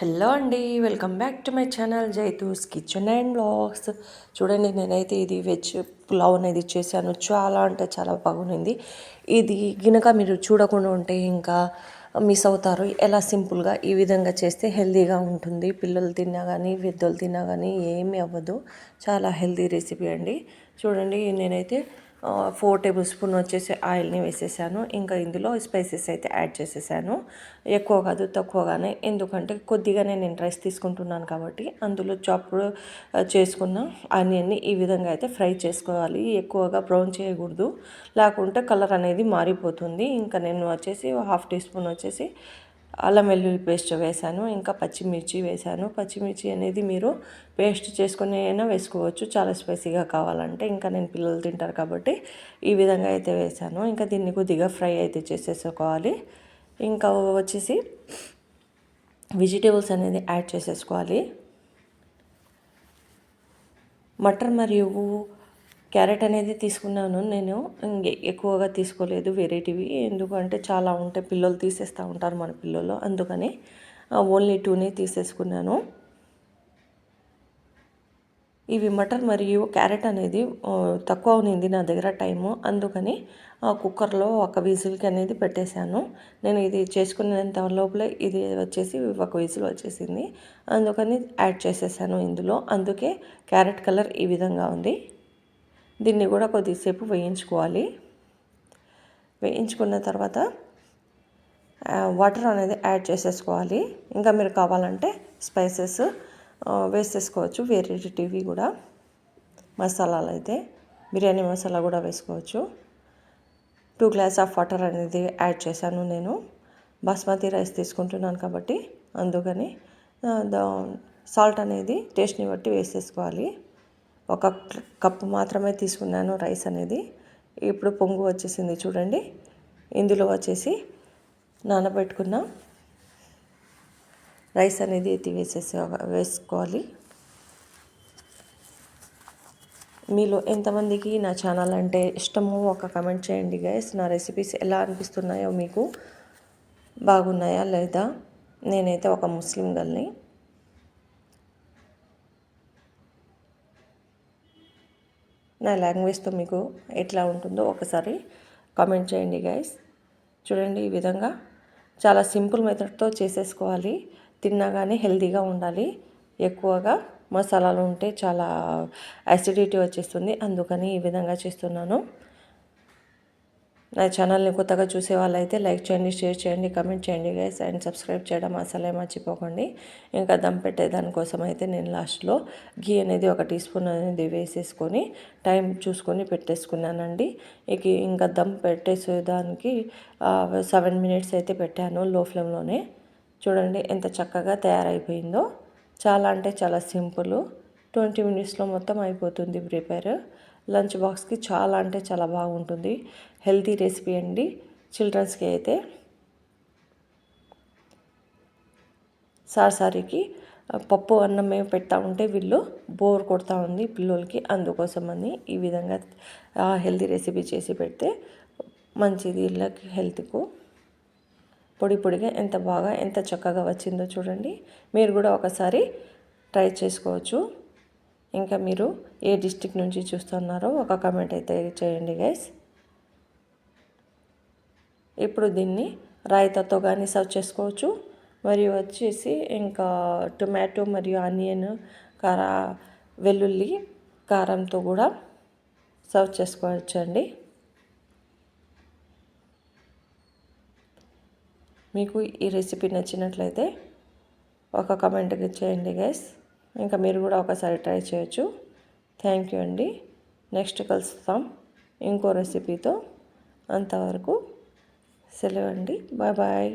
Hello అండి welcome back to my channel Jaithu's kitchen and blogs. చూడండి నేనైతే ఇది వెజ్ పులావ్ అనేది చేశాను. చాలా అంటే చాలా బాగుంది. ఇది గినక మీరు చూడకుండా ఉంటే ఇంకా మిస్ అవుతారు. ఎలా సింపుల్గా ఈ విధంగా చేస్తే హెల్తీగా ఉంటుంది. పిల్లలు తిన్నా కానీ పెద్దలు తిన్నా కానీ ఏమీ అవ్వదు. చాలా హెల్తీ రెసిపీ అండి. చూడండి నేనైతే ఫోర్ టేబుల్ స్పూన్ వచ్చేసి ఆయిల్ని వేసేసాను. ఇంకా ఇందులో స్పైసెస్ అయితే యాడ్ చేసేసాను. ఎక్కువ కాదు తక్కువగానే. ఎందుకంటే కొద్దిగానే నేను రైస్ తీసుకుంటున్నాను కాబట్టి అందులో చాప్ చేసుకున్న ఆనియన్ని ఈ విధంగా అయితే ఫ్రై చేసుకోవాలి. ఎక్కువగా బ్రౌన్ చేయకూడదు. లేకుంటే కలర్ అనేది మారిపోతుంది. ఇంకా నేను వచ్చేసి హాఫ్ టీ స్పూన్ వచ్చేసి అల్లం వెల్లుల్లి పేస్ట్ వేసాను ఇంకా పచ్చిమిర్చి వేసాను పచ్చిమిర్చి అనేది మీరు పేస్ట్ చేసుకుని అయినా వేసుకోవచ్చు. చాలా స్పైసీగా కావాలంటే ఇంకా నేను పిల్లలు తింటారు కాబట్టి ఈ విధంగా అయితే వేసాను ఇంకా దీన్ని కొద్దిగా ఫ్రై అయితే చేసేసుకోవాలి. ఇంకా వచ్చేసి వెజిటేబుల్స్ అనేది యాడ్ చేసేసుకోవాలి. మటర్ మరియు క్యారెట్ అనేది తీసుకున్నాను నేను. ఎక్కువగా తీసుకోలేదు వెరైటీవి. ఎందుకంటే చాలా ఉంటే పిల్లలు తీసేస్తూ ఉంటారు మన పిల్లలు. అందుకని ఓన్లీ టూనే తీసేసుకున్నాను. ఇవి మటన్ మరియు క్యారెట్ అనేది తక్కువ ఉన్నింది నా దగ్గర టైము. అందుకని కుక్కర్లో ఒక విజిల్కి అనేది పెట్టేశాను. నేను ఇది చేసుకునేంత లోపల ఇది వచ్చేసి ఒక విజిల్ వచ్చేసింది. అందుకని యాడ్ చేసేసాను ఇందులో. అందుకే క్యారెట్ కలర్ ఈ విధంగా ఉంది. దీన్ని కూడా కొద్దిసేపు వేయించుకోవాలి. వేయించుకున్న తర్వాత వాటర్ అనేది యాడ్ చేసేసుకోవాలి. ఇంకా మీరు కావాలంటే స్పైసెస్ వేసేసుకోవచ్చు. వేరేటివి కూడా మసాలాలు అయితే బిర్యానీ మసాలా కూడా వేసుకోవచ్చు. టూ గ్లాస్ ఆఫ్ వాటర్ అనేది యాడ్ చేశాను నేను. బాస్మతి రైస్ తీసుకుంటున్నాను కాబట్టి అందుకని సాల్ట్ అనేది టేస్ట్ని బట్టి వేసేసుకోవాలి. ఒక కప్పు మాత్రమే తీసుకున్నాను రైస్ అనేది. ఇప్పుడు పొంగు వచ్చేసింది చూడండి. ఇందులో వచ్చేసి నానబెట్టుకున్న రైస్ అనేది ఎత్తి వేసేసి వేసుకోవాలి. మీలో ఎంతమందికి నా ఛానల్ అంటే ఇష్టమో ఒక కమెంట్ చేయండి గైస్. నా రెసిపీస్ ఎలా అనిపిస్తున్నాయో మీకు బాగున్నాయా లేదా? నేనైతే ఒక ముస్లిం గల్ని నా లాంగ్వేజ్తో మీకు ఎట్లా ఉంటుందో ఒకసారి కామెంట్ చేయండి గైస్ చూడండి ఈ విధంగా చాలా సింపుల్ మెథడ్తో చేసేసుకోవాలి. తిన్నా కానీ హెల్తీగా ఉండాలి. ఎక్కువగా మసాలాలు ఉంటే చాలా యాసిడిటీ వచ్చేస్తుంది. అందుకని ఈ విధంగా చేస్తున్నాను. నా ఛానల్ని కొత్తగా చూసే వాళ్ళైతే లైక్ చేయండి షేర్ చేయండి కమెంట్ చేయండి గైస్ అండ్ సబ్స్క్రైబ్ చేయడం అసలే మర్చిపోకండి. ఇంకా దమ్ పెట్టే దానికోసం అయితే నేను లాస్ట్లో ఘీ అనేది ఒక టీ స్పూన్ అనేది వేసేసుకొని టైం చూసుకొని పెట్టేసుకున్నానండి. ఇక ఇంకా దమ్ పెట్టేసేదానికి సెవెన్ మినిట్స్ అయితే పెట్టాను లో ఫ్లేమ్లోనే. చూడండి ఎంత చక్కగా తయారైపోయిందో. చాలా అంటే చాలా సింపుల్. ట్వంటీ మినిట్స్లో మొత్తం అయిపోతుంది ప్రిపేర్. లంచ్ బాక్స్కి చాలా అంటే చాలా బాగుంటుంది. హెల్తీ రెసిపీ అండి. చిల్డ్రన్స్కి అయితే సారికి పప్పు అన్నం మేము పెడతా ఉంటే వీళ్ళు బోర్ కొడతా ఉంది పిల్లలకి. అందుకోసమని ఈ విధంగా హెల్తీ రెసిపీ చేసి పెడితే మంచిది వీళ్ళకి హెల్త్కు. పొడి పొడిగా ఎంత బాగా ఎంత చక్కగా వచ్చిందో చూడండి. మీరు కూడా ఒకసారి ట్రై చేసుకోవచ్చు. ఇంకా మీరు ఏ డిస్టిక్ నుంచి చూస్తున్నారో ఒక కమెంట్ అయితే చేయండి గైస్ ఇప్పుడు దీన్ని రాయితతో కానీ సర్వ్ చేసుకోవచ్చు. మరియు వచ్చేసి ఇంకా టొమాటో మరియు ఆనియన్ కార వెల్లుల్లి కారంతో కూడా సర్వ్ చేసుకోవచ్చండి. మీకు ఈ రెసిపీ నచ్చినట్లయితే ఒక కమెంట్ చేయండి గైస్ ఇంకా మీరు కూడా ఒకసారి ట్రై చేయొచ్చు. థ్యాంక్ యూ అండి. నెక్స్ట్ కలుస్తాం. ఇంకో రెసిపీతో అంతవరకు సెలవు అండి బాయ్. బాయ్!